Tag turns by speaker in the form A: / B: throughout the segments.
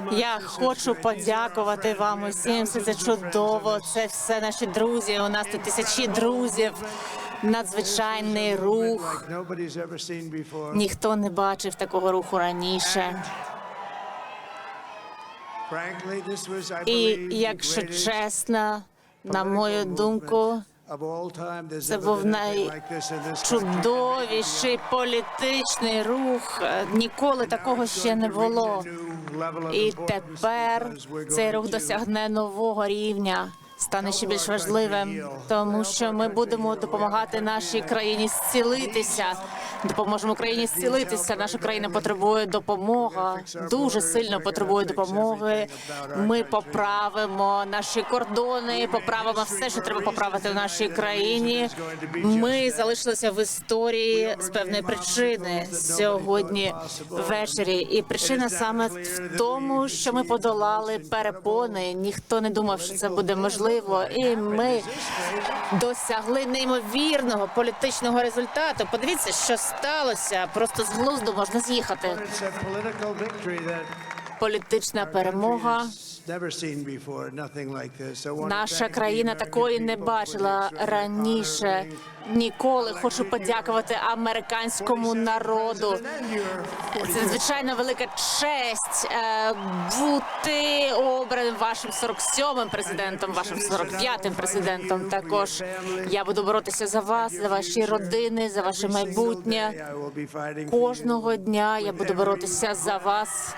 A: much.
B: Я хочу подякувати вам усім. Все це чудово. Це все наші друзі. У нас тут тисячі друзів. Надзвичайний рух. Ніхто не бачив такого руху раніше. І якщо чесно, на мою думку, це був найчудовіший політичний рух. Ніколи такого ще не було. І тепер цей рух досягне нового рівня, стане ще більш важливим, тому що ми будемо допомагати нашій країні зцілитися. Допоможемо Україні зцілитися. Наша країна потребує допомоги, дуже сильно потребує допомоги. Ми поправимо наші кордони, поправимо все, що треба поправити в нашій країні. Ми залишилися в історії з певної причини сьогодні ввечері. І причина саме в тому, що ми подолали перепони. Ніхто не думав, що це буде можливо, і ми досягли неймовірного політичного результату. Подивіться, що сталося. Просто з глузду можна з'їхати. Політична перемога. Наша країна такої не бачила раніше. Ніколи хочу подякувати американському народу. Це надзвичайно велика честь е, бути обраним вашим 47-м президентом, вашим 45-м президентом. Також я буду боротися за вас, за ваші родини, за ваше майбутнє. Кожного дня я буду боротися за вас.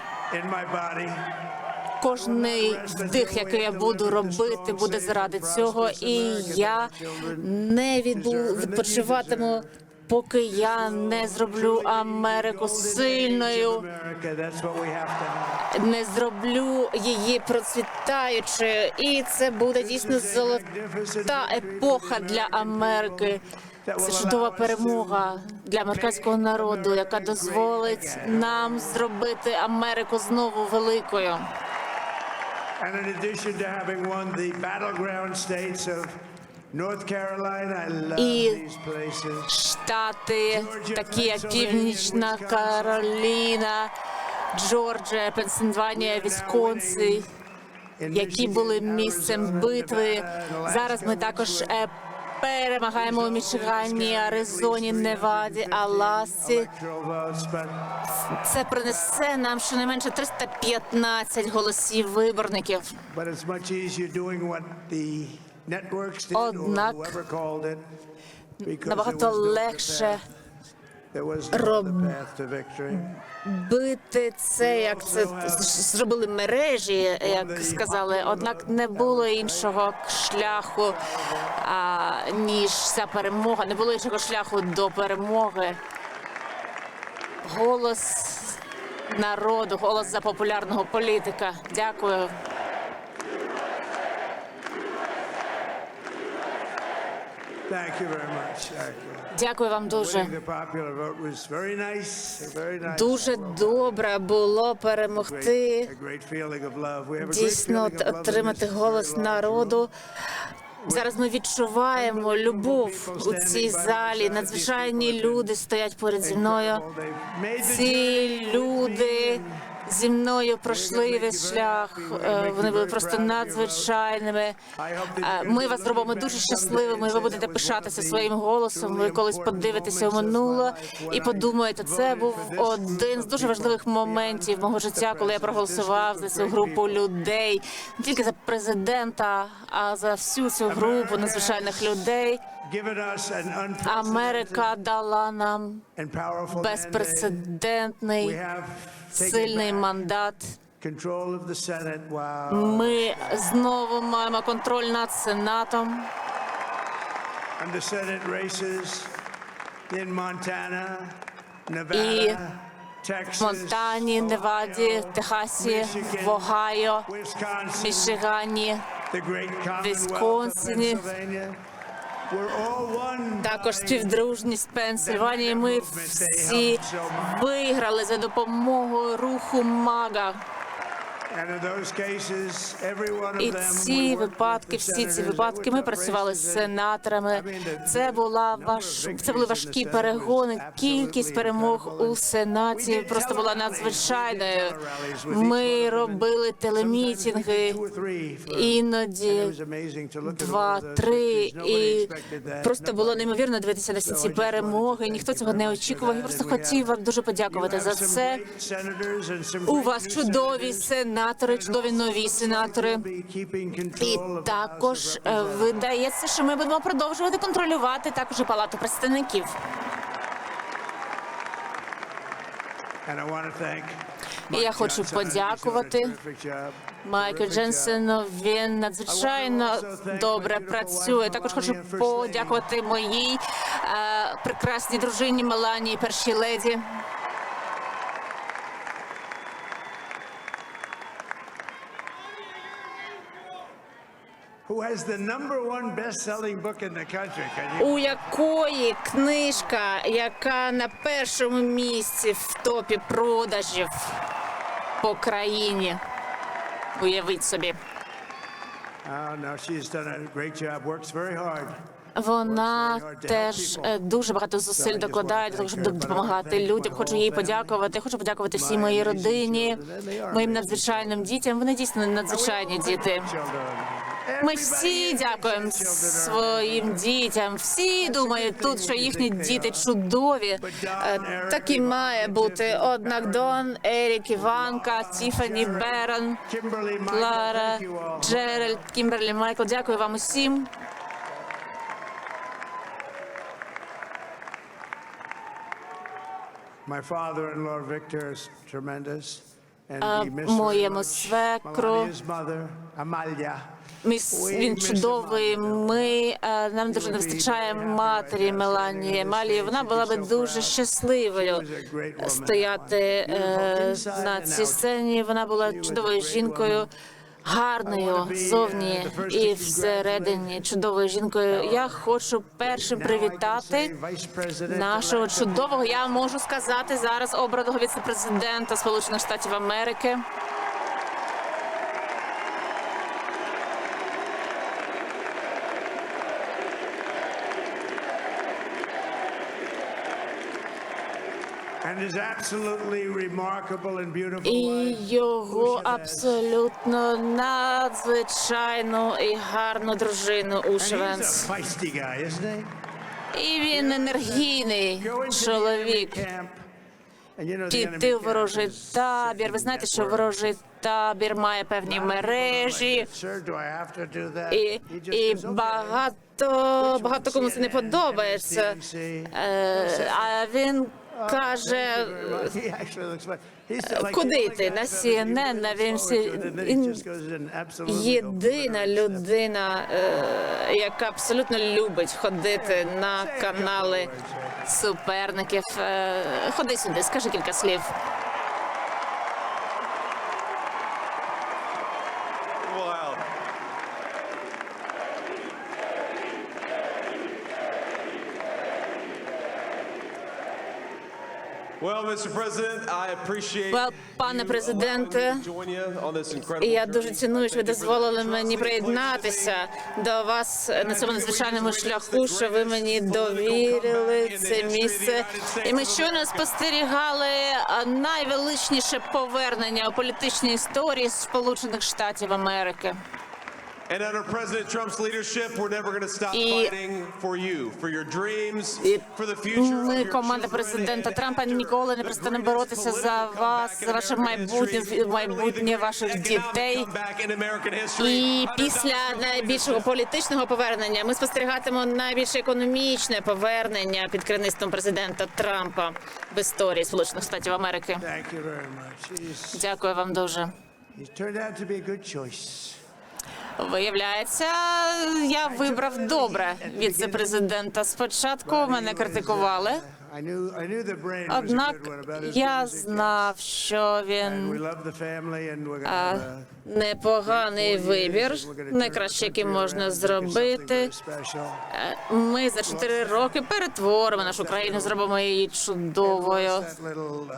B: Кожний вдих, який я буду робити, буде заради цього, і я не відпочиватиму, поки я не зроблю Америку сильною, не зроблю її процвітаючою. І це буде дійсно золота епоха для Америки. Це чудова перемога для американського народу, яка дозволить нам зробити Америку знову великою.
A: And in addition to having won the battleground states of North Carolina, I love
B: І
A: these places.
B: штати, такі як Північна Кароліна, Джорджія, Пенсильванія, Вісконсин, які були місцем битви. Зараз ми також е, перемагаємо у Мічигані, Аризоні, Неваді,
A: Аласі.
B: Це принесе нам щонайменше 315 голосів виборників. Однак, Набагато легше
A: path. There was no
B: роб-
A: other path to victory.
B: бити це, як це зробили мережі, як сказали. Однак не було іншого шляху а, ніж ця перемога. Не було іншого шляху до перемоги. Голос народу, голос за популярного політика. Дякую. Дякую вам дуже. Дуже добре було перемогти. Дійсно отримати голос народу. Зараз ми відчуваємо любов у цій залі. Надзвичайні люди стоять поряд зі мною. Ці люди зі мною пройшли весь шлях. Е, Вони були просто надзвичайними. Е, Ми вас зробимо дуже щасливими. Ви будете пишатися своїм голосом. Ви колись подивитеся у минуле і подумаєте, це був один з дуже важливих моментів мого життя, коли я проголосував за цю групу людей, не тільки за президента, а за всю цю групу надзвичайних людей. Америка дала нам безпрецедентний сильний мандат. Ми знову маємо контроль над сенатом. І В Монтані, Неваді, Техасі, в Огайо, Мішигані, Вісконсині. Також співдружність Пенсильванії. Ми всі виграли за допомогою руху Мага. І ці випадки, всі ці випадки, ми працювали з сенаторами. Це була важ... це були важкі перегони. Кількість перемог у сенаті просто була надзвичайною. Ми робили телемітинги іноді два, три, і просто було неймовірно дивитися на всі ці перемоги. Ніхто цього не очікував. Я просто хотів вам дуже подякувати за це. У вас чудові сенатори, чудові нові сенатори. І також е, видається, що ми будемо продовжувати контролювати також і палату представників.
A: І я хочу подякувати
B: Майклу Дженсену. Він надзвичайно добре працює. Також хочу подякувати моїй е, прекрасній дружині Меланії, першій леді. У якої книжка, яка на першому місці в топі продажів по країні. Уявіть собі.
A: Oh.
B: Вона теж е, дуже багато зусиль докладає для того, щоб допомагати людям. Хочу їй подякувати. Хочу подякувати всій моїй родині, моїм надзвичайним дітям. Вони дійсно надзвичайні діти. Ми всі дякуємо своїм дітям. Всі думають тут, що їхні діти чудові. Так і має бути. Однак Дон, Ерік, Іванка, Тіфані, Берон,
A: all.
B: Джеральд, Кімберлі, Майкл. Дякую вам усім.
A: My father-in-law Victor is tremendous. And
B: А
A: we miss her
B: моєму свекру
A: Amalia.
B: Міс він чудовий. Ми е, нам дуже не вистачає матері Меланії Малії. Вона була би дуже щасливою стояти е, на цій сцені. Вона була чудовою жінкою. Гарною зовні і всередині чудовою жінкою. Я хочу першим привітати нашого чудового. Я можу сказати зараз обраного віцепрезидента Сполучених Штатів Америки.
A: And is absolutely remarkable and beautiful
B: І його абсолютно надзвичайну і гарну дружину
A: isn't he?
B: І він енергійний чоловік. Піти в ворожий табір. Ви знаєте, що ворожий табір має певні мережі, і, і багато багато кому це не подобається. Е, А він каже. Куди йти? На CNN, на він Єдина людина, е, яка абсолютно любить ходити на канали суперників. Е, Ходи сюди, скажи кілька слів.
C: Wow. Well, Mr. President, I appreciate
B: Well, пане
C: you
B: президенте,
C: allowing me to join you on this incredible
B: Я дуже ціную, що ви дозволили мені приєднатися до вас на цьому надзвичайному шляху, що ви мені довірили це місце. І ми щойно спостерігали найвеличніше повернення у політичній історії Сполучених Штатів Америки. І-
C: fighting for you, for your dreams,
B: І
C: for the future
B: Ми, команда президента Трампа, ніколи не перестанемо боротися за вас, за ваше майбутнє, майбутнє ваших дітей.
C: comeback in American history,
B: І після найбільшого політичного повернення ми спостерігатимемо найбільше економічне повернення під керівництвом президента Трампа в історії Сполучених Штатів Америки.
A: Thank you very much. He's,
B: Дякую вам дуже. Виявляється, я вибрав добре віце-президента. Спочатку мене критикували, однак я знав, що він а, непоганий вибір, найкраще, який можна зробити. Ми за чотири роки перетворимо нашу країну, зробимо її чудовою,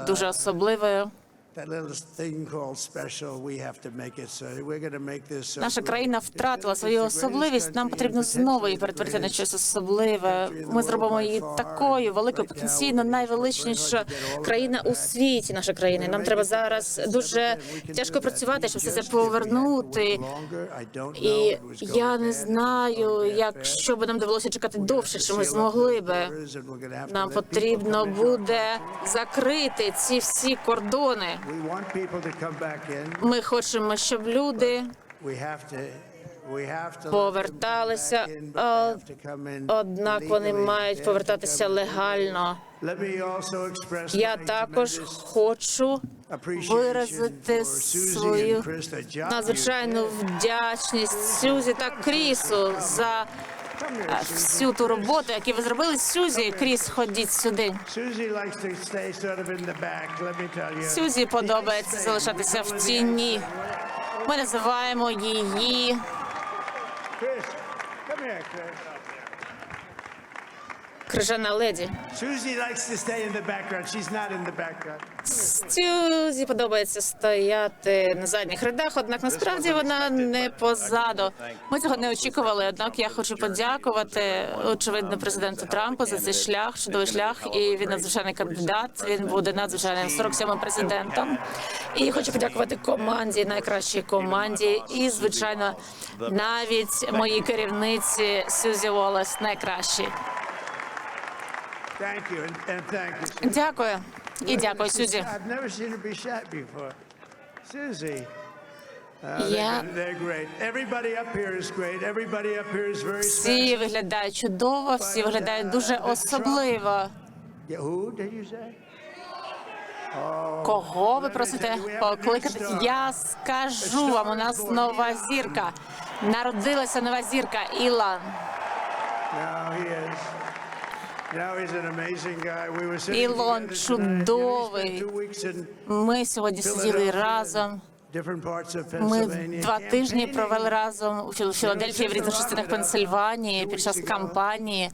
B: дуже особливою.
A: That little thing called special, we have to make it so we're going to make this
B: Наша країна втратила свою особливість. Нам потрібно знову її перетворити на щось особливе. Ми зробимо її такою великою, потенційно найвеличніша країна у світі. Наша країна. Нам треба зараз дуже тяжко працювати, щоб все це повернути. І я не знаю, якщо би нам довелося чекати довше, що ми змогли би. Нам потрібно буде закрити ці всі кордони. Ми хочемо, щоб люди поверталися, однак вони мають повертатися легально. Я також хочу виразити свою надзвичайну вдячність Сюзі та Крісу за е, всю ту роботу, яку ви зробили. Сюзі, Кріс, ходіть сюди. Сюзі подобається залишатися в тіні. Ми називаємо її
A: Chris, come here, Chris.
B: крижана леді.
A: Susie likes to stay in the background. She's not in the background.
B: Сюзі подобається стояти на задніх рядах, однак насправді вона не позаду. Ми цього не очікували. Однак я хочу подякувати очевидно президенту Трампу за цей шлях, чудовий шлях. І він надзвичайний кандидат. Він буде надзвичайним 47-м президентом. І хочу подякувати команді, найкращій команді, і звичайно, навіть моїй керівниці Сюзі Волес найкращій. Дякую і дякую, Сюзі.
A: Uh,
B: Я. Всі виглядають чудово, всі виглядають дуже особливо. Кого ви просите покликати? Я скажу вам, у нас нова зірка. Народилася нова зірка Ілан. Ілон чудовий. Ми сьогодні сиділи разом. Ми два тижні провели разом у Філадельфії в різних частинах Пенсильванії під час кампанії.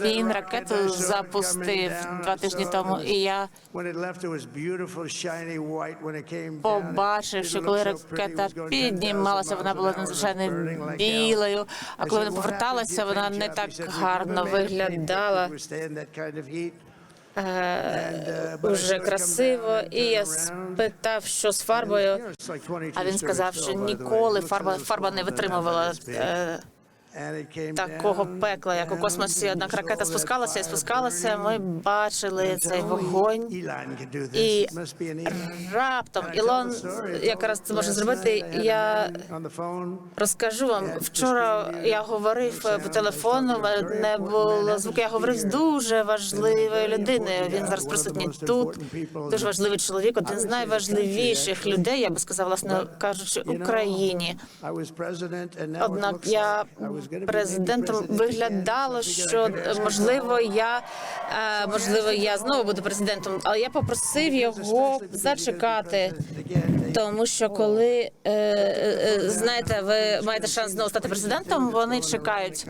B: Він ракету запустив два тижні тому, і я побачив, що коли ракета
A: was going 10,000
B: піднімалася, вона була надзвичайно білою. А коли вона поверталася, вона не так
A: job?" He said,
B: гарно
A: "We never made a paint job
B: виглядала.
A: That would stand that kind of heat."
B: Е,
A: uh,
B: Дуже
A: come
B: красиво, і я спитав, що з фарбою.
A: know, it's like 22
B: А він сказав, що ніколи фарба фарба не витримувала е, такого пекла, як у космосі. Однак ракета спускалася і спускалася. Ми бачили цей вогонь. І раптом Ілон якраз це може зробити. Я. Розкажу вам, вчора я говорив е, по телефону, не було звуку. Я говорив з дуже важливою людиною. Він зараз присутній тут. Дуже важливий чоловік, один з найважливіших людей, я би сказав, власне кажучи, Україні. Однак я президентом виглядало, що можливо я е, можливо я знову буду президентом, але я попросив його зачекати. Тому що коли е, е, знаєте, ви маєте шанс знову стати президентом, вони чекають.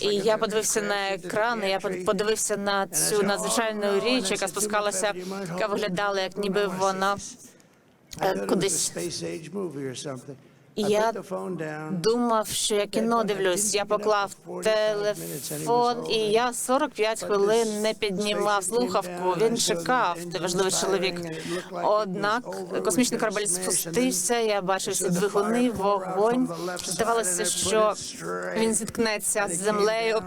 B: І я подивився на екран, і я под- подивився на цю надзвичайну річ, яка спускалася, яка виглядала, як ніби вона е, кудись. Я думав, що я кіно дивлюсь. Я поклав телефон, і я 45 хвилин не піднімав слухавку. Він чекав. Це важливий чоловік. Однак космічний корабель спустився. Я бачив ці двигуни, вогонь. Здавалося, що він зіткнеться з землею.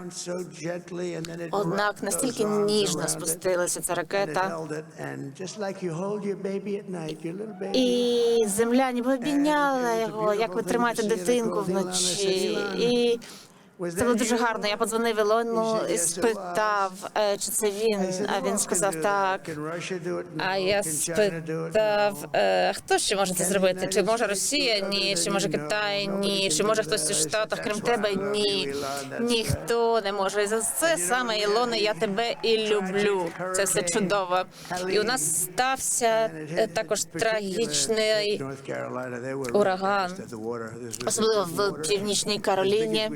B: Однак настільки ніжно спустилася ця ракета. І земля ніби обійняла його, як ви тримаєте дитинку вночі. І це було дуже гарно. Я подзвонив Ілону і спитав, е, чи це він. А він сказав так. А я спитав, е, хто ще може це зробити? Чи може Росія? Ні, чи може Китай? Ні, чи може хтось у Штатах, крім тебе? Ні. Ніхто не може. І за це саме Ілоне, я тебе і люблю. Це все чудово. І у нас стався е, також трагічний ураган, особливо в північній Кароліні.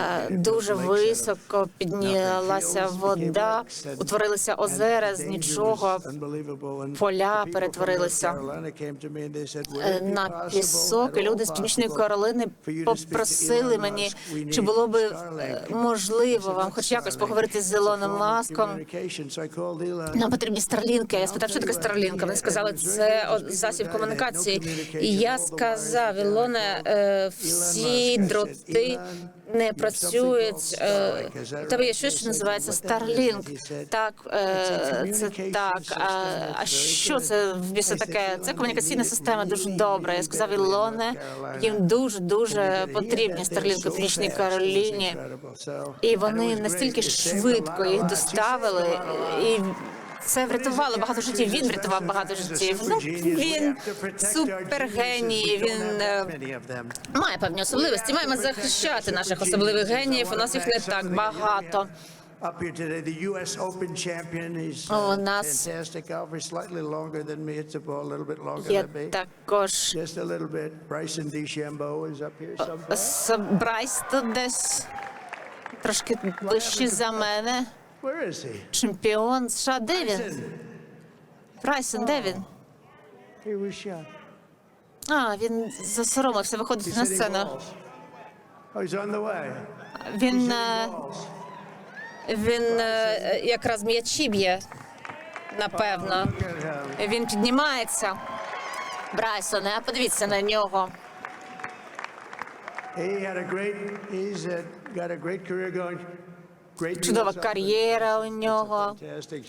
B: Е, Дуже високо піднялася вода, утворилися озера з нічого. поля перетворилися, Е, на пісок. І люди з північної Каролини попросили мені, чи було би е, можливо вам хоч якось поговорити з Ілоном Маском. Нам потрібні старлінки. Я спитав, що таке старлінка. Вони сказали, це засіб комунікації. І я сказав, Ілоне, е, всі дроти не працюють. Тебе є щось, що називається Starlink. Так, е, це так. А, що це біса таке? Це комунікаційна система дуже добра. Я сказав Ілоне, їм дуже дуже потрібні Starlink у Північній Кароліні. І вони настільки швидко їх доставили, і це врятувало багато життів. Він врятував багато життів. Ну він супергеній. Він е, має певні особливості. Маємо захищати наших особливих геніїв. У нас їх не так багато. У нас
A: fantastic. Alfred, slightly longer
B: також
A: Just a little bit. Bryson DeChambeau is
B: тут десь трошки вищий за мене. Чемпіон США. Де він? Брайсон, де він? А, він засоромився виходити на сцену.
A: Oh.
B: Він, е, він е, якраз м'ячі б'є, напевно.
A: Him.
B: Він піднімається. Брайсоне, а подивіться на нього.
A: He had a great. He's uh, got a great career going.
B: Чудова кар'єра у нього.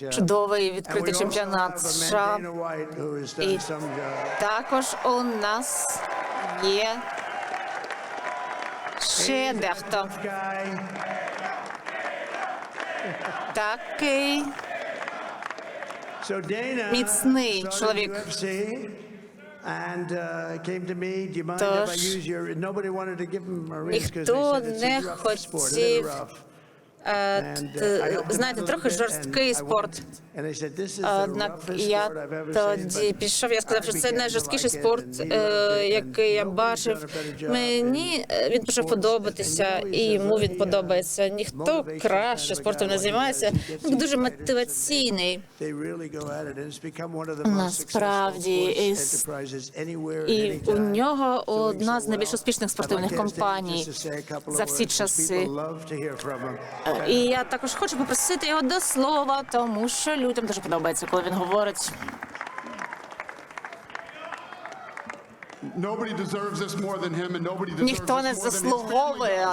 B: Чудовий відкритий чемпіонат США. І також у нас є ще дехто такий. Міцний чоловік.
A: Uh,
B: Тож, ніхто не хотів, знаєте, трохи жорсткий спорт. Однак я тоді пішов. Я сказав, що це найжорсткіший спорт, е, який я бачив. Мені е, він почав подобатися, і йому він
A: uh,
B: подобається. Ніхто краще спортом не займається. Він дуже мотиваційний. Насправді, І у нього одна з найбільш успішних спортивних компаній за всі часи. І я також хочу попросити його до слова, тому що людям дуже подобається, коли він говорить. Ніхто не заслуговує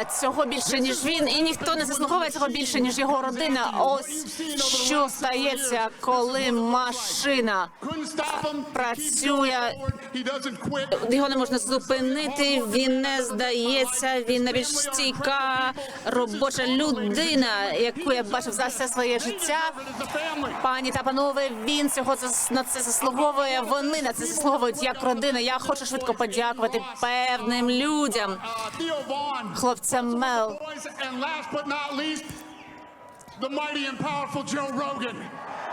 B: е, цього більше ніж він, і ніхто не заслуговує цього більше ніж його родина. Ось що стається, коли машина Працює. його не можна зупинити. Він не здається. Він найбільш стійка робоча людина, яку я бачив за все своє життя. Пані та панове, він цього на це заслуговує. Вони на це заслуговують як родина. Я хочу швидко подякувати певним людям, хлопцям Мел.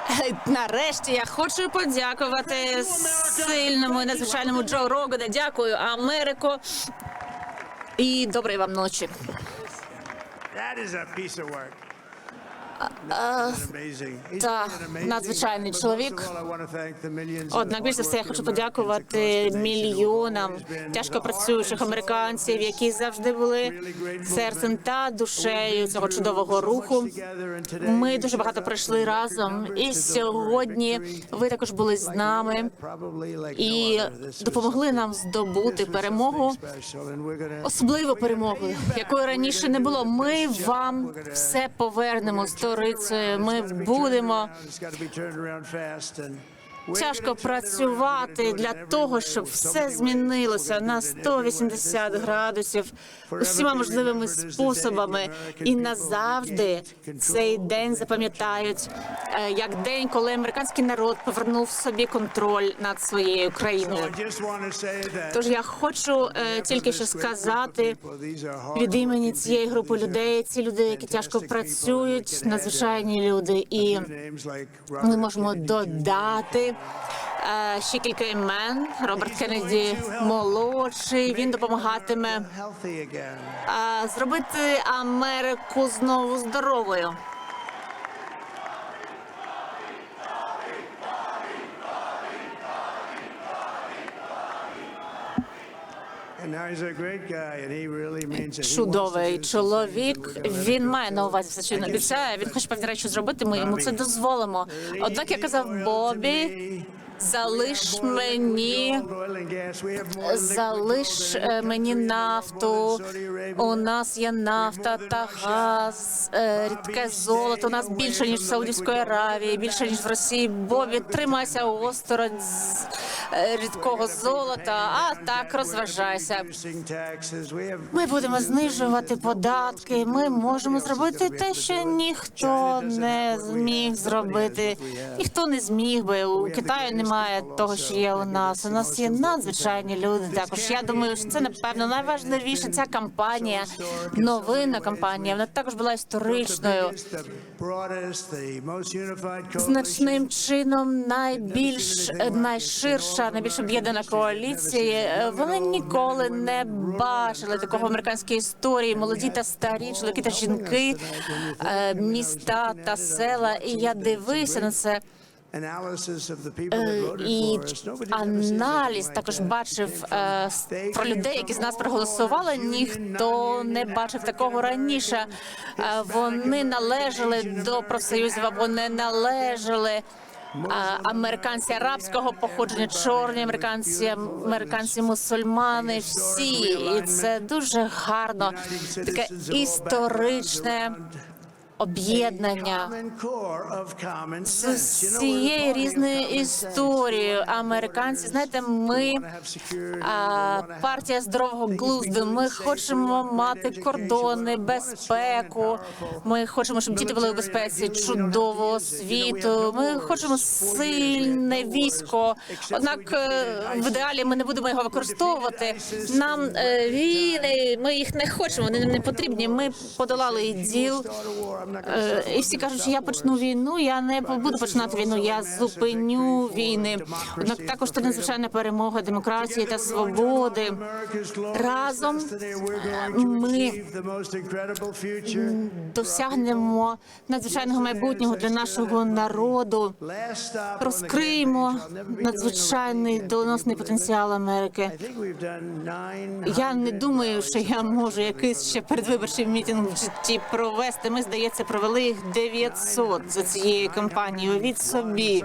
B: Нарешті я хочу подякувати сильному і надзвичайному Джо Рогану. Дякую, Америко. І доброї вам ночі.
A: That is a piece of work.
B: Та, надзвичайний чоловік. Однак більше все я хочу подякувати мільйонам тяжко працюючих американців, які завжди були серцем та душею цього чудового руху. Ми дуже багато пройшли разом, і сьогодні ви також були з нами і допомогли нам здобути перемогу.
A: gonna
B: перемогу, якої раніше не було. Ми вам все повернемо сторицею. Ми будемо тяжко працювати для того, щоб все змінилося на
A: do it in every way.
B: 180 градусів усіма можливими способами, і назавжди цей день запам'ятають е, як день, коли американський народ повернув собі контроль над своєю країною. Тож я хочу е, тільки що сказати від імені цієї групи людей, ці люди, які тяжко працюють, надзвичайні люди, і ми можемо додати Ще кілька імен. Роберт Кеннеді молодший. Він допомагатиме е, зробити Америку знову здоровою.
A: And now he's a great guy, and he really means it. He wants to
B: Чудовий чоловік. Він має на увазі все, що він обіцяє. Він хоче певні речі зробити. Ми йому це дозволимо. Однак я казав Бобі, залиш мені. Залиш е, мені нафту. У нас є нафта та газ, е, рідке золото. У нас більше ніж в Саудівської Аравії, більше ніж в Росії. Бобі, тримайся осторонь рідкого золота. А так розважайся. Ми будемо знижувати податки. Ми можемо зробити те, що ніхто не зміг зробити. Ніхто не зміг би. У Китаю немає того, що є у нас. У нас є надзвичайні люди. Також я думаю, що це напевно найважливіше. Ця кампанія, новинна кампанія. Вона також була історичною. Значним чином найбільш е, найширша, найбільш об'єднана коаліція. Е, Вони ніколи не бачили такого в американській історії. Молоді та старі, чоловіки та жінки, е, міста та села. І я дивився на це. Е, І аналіз також бачив е, про людей, які з нас проголосували. Ніхто не бачив такого раніше. Е, Вони належали до профсоюзів або не належали. Американці арабського походження, чорні американці, американці мусульмани, всі, і це дуже гарно, таке історичне об'єднання з цієї різної історії. Американці, знаєте, ми а, партія здорового глузду. Ми хочемо мати кордони, безпеку. Ми хочемо, щоб діти були у безпеці, чудову освіту. Ми хочемо сильне військо. Однак е, в ідеалі ми не будемо його використовувати. Нам е, війни, ми їх не хочемо. Вони не потрібні. Ми подолали іділ. Е, І всі кажуть, що я почну війну. Я не буду починати війну. Я зупиню війни. Однак також це надзвичайна перемога демократії та свободи. Разом ми досягнемо надзвичайного майбутнього для нашого народу. Розкриємо надзвичайний доленосний потенціал Америки. Я не думаю, що я можу якийсь ще передвиборчий мітинг в житті провести. Ми, здається, провели їх 900 за цією кампанією. Від собі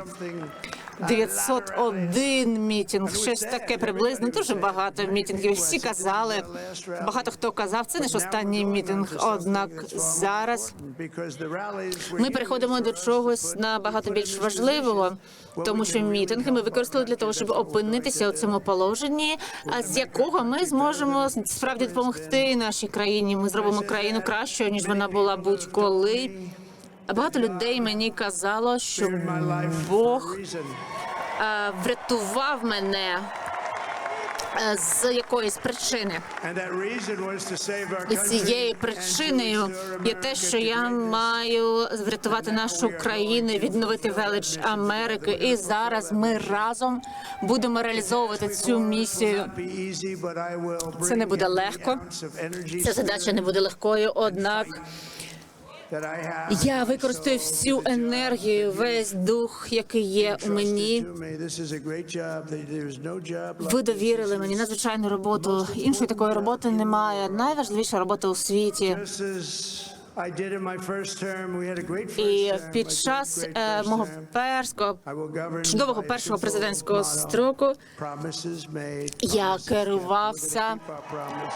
B: 901 мітинг, щось таке приблизно. Дуже багато мітингів. Всі казали. Багато хто казав, це не ж останній мітинг. Однак зараз ми переходимо до чогось набагато більш важливого, тому що мітинги ми використали для того, щоб опинитися у цьому положенні, а з якого ми зможемо справді допомогти нашій країні. Ми зробимо країну кращою ніж вона була будь-коли. Багато людей мені казало, що Бог е, врятував мене е, з якоїсь причини. І цією причиною є те, що я маю врятувати нашу країну, відновити велич Америки. І зараз ми разом будемо реалізовувати цю місію.
A: Це не буде легко.
B: Ця задача не буде легкою, однак я використаю всю енергію, весь дух, який є у мені. Ви довірили мені надзвичайну роботу. Іншої такої роботи немає. Найважливіша робота у світі. І під час е, мого перського чудового першого президентського строку я керувався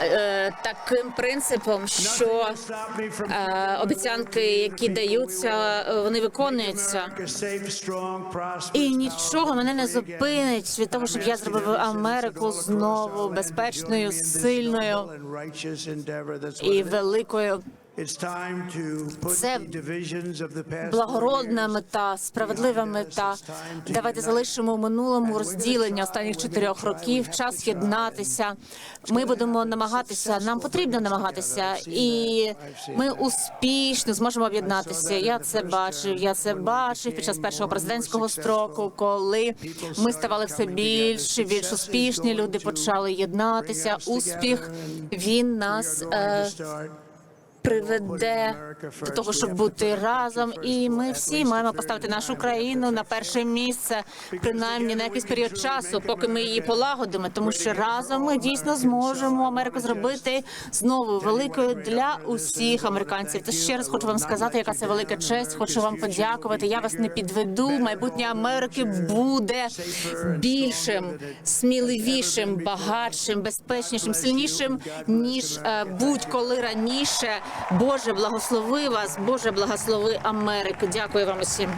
B: е, таким принципом, що е, обіцянки, які даються, вони виконуються. І нічого мене не зупинить від того, щоб я зробив Америку знову безпечною, сильною і великою. Це Благородна мета, справедлива мета. Давайте залишимо у минулому розділення останніх чотирьох років. Час єднатися. Ми будемо намагатися. Нам потрібно намагатися, і ми успішно зможемо об'єднатися. Я це бачив. Я це бачив під час першого президентського строку, коли ми ставали все більше, більш успішні. Люди почали єднатися. Успіх він нас. Е, приведе до того, щоб бути разом, і ми всі маємо поставити нашу країну на перше місце, принаймні на якийсь період часу, поки ми її полагодимо, тому що разом ми дійсно зможемо Америку зробити знову великою для усіх американців. То ще раз хочу вам сказати, яка це велика честь. Хочу вам подякувати. Я вас не підведу. Майбутнє Америки буде більшим, сміливішим, багатшим, безпечнішим, сильнішим ніж е, будь-коли раніше. Боже, благослови вас, Боже, благослови Америку. Дякую вам усім.